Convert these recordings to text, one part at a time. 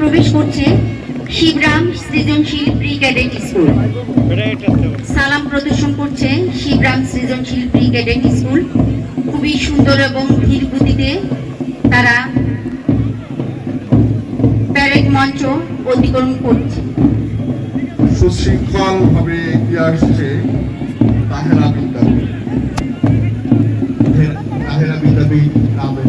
প্রবেশ করছে শিবরাম সৃজনশীল প্রি ক্যাডেট স্কুল। সালাম প্রদর্শন করছে শিবরাম সৃজনশীল প্রি ক্যাডেট স্কুল। খুবই সুন্দর এবং ধীর গতিতে তারা প্যারেড মঞ্চ অতিক্রম করছে। সুশৃঙ্খল ভাবে এগিয়ে আসছে তাহেরা বিদ্যাপীঠ। তাহেরা বিদ্যাপীঠ নামের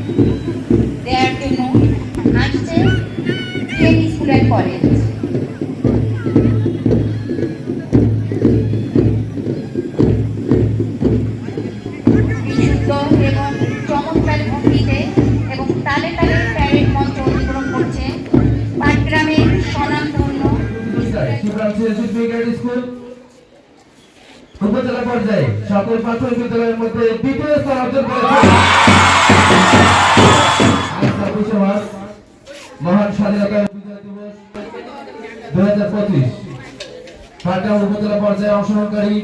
সিএসসি ব্রিগেড স্কুল। উপজেলা পর্যায়ে সকল প্রাথমিক বিদ্যালয়ের মধ্যে দ্বিতীয় স্থান অর্জন করেছে। মহান স্বাধীনতা বিজয় দিবস দুই হাজার পঁচিশ পাটগ্রাম উপজেলা পর্যায়ে অংশগ্রহণকারী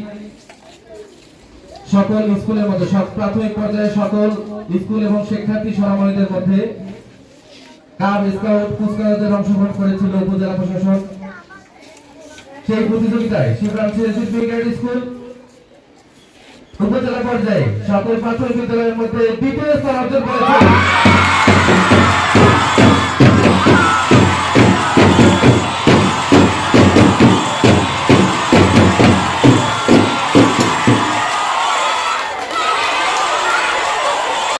সকল স্কুলের মধ্যে, সব প্রাথমিক পর্যায়ে সকল স্কুল এবং শিক্ষার্থী সমামণীদের মধ্যে কাব স্কাউট, কুচকাওয়াজের অংশগ্রহণ করেছিল উপজেলা প্রশাসন সেই প্রতিযোগিতায় শিবরাম সিএসসি ব্রিগেড স্কুল উপজেলা পর্যায়ে সকল প্রাথমিক বিদ্যালয়ের মধ্যে দ্বিতীয় স্থান অর্জন করেছে।